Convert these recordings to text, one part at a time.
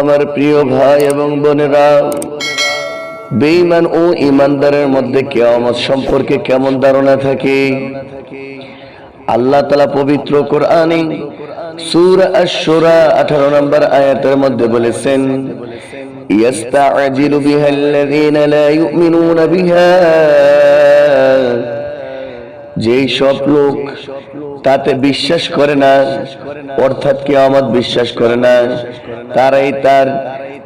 আমার প্রিয় ভাই এবং বোনেরা বেঈমান ও ইমানদারের মধ্যে কেয়ামত সম্পর্কে কেমন ধারণা থাকে আল্লাহ তালা পবিত্র কোরআনে সূরা আশ-শুরা 18 নম্বর আয়াতের মধ্যে বলেছেন يستعجل بها الذين لا يؤمنون بها যেই সব লোক তাতে বিশ্বাস করে না অর্থাৎ কিয়ামত বিশ্বাস করে না তারাই তার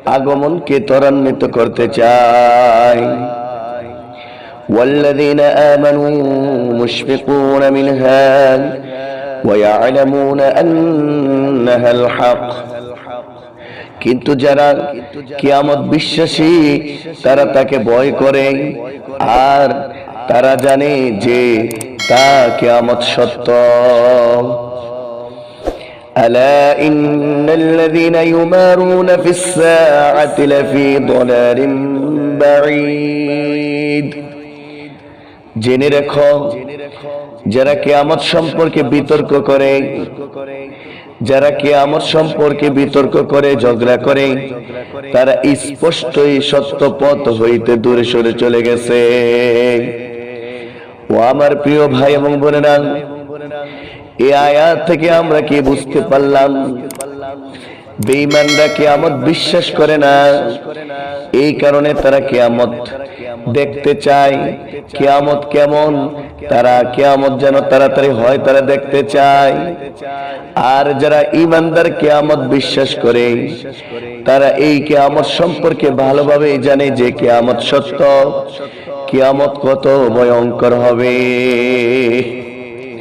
আগমনকে ত্বরান্বিত করতে চায় والذين آمنوا مشفقون منها ويعلمون أنها الحق কিন্তু যারা কিয়ামত বিশ্বাসী তারা তাকে ভয় করে আর তারা জানে যে তা কিয়ামত সত্য ألا إن الذين يمارون في الساعة لفي ضلال بعيد জেনে রেখো যারা কেয়ামত সম্পর্কে বিতর্ক করে যারা কেয়ামত সম্পর্কে বিতর্ক করে ঝগড়া করে তারা স্পষ্টই সত্য পথ হইতে দূরে সরে চলে গেছে ও আমার প্রিয় ভাই এবং বোনেরা এই আয়াত থেকে আমরা কি বুঝতে পারলাম? বেঈমানরা কিয়ামত বিশ্বাস করে না। এই কারণে তারা কিয়ামত দেখতে চায়। কিয়ামত কেমন? তারা কিয়ামত যেন তাড়াতাড়ি হয়, তারা দেখতে চায়। আর যারা ইমানদার কিয়ামত বিশ্বাস করে, তারা এই কিয়ামত সম্পর্কে ভালোভাবে জানে যে কিয়ামত সত্য। কিয়ামত কত ভয়ঙ্কর হবে।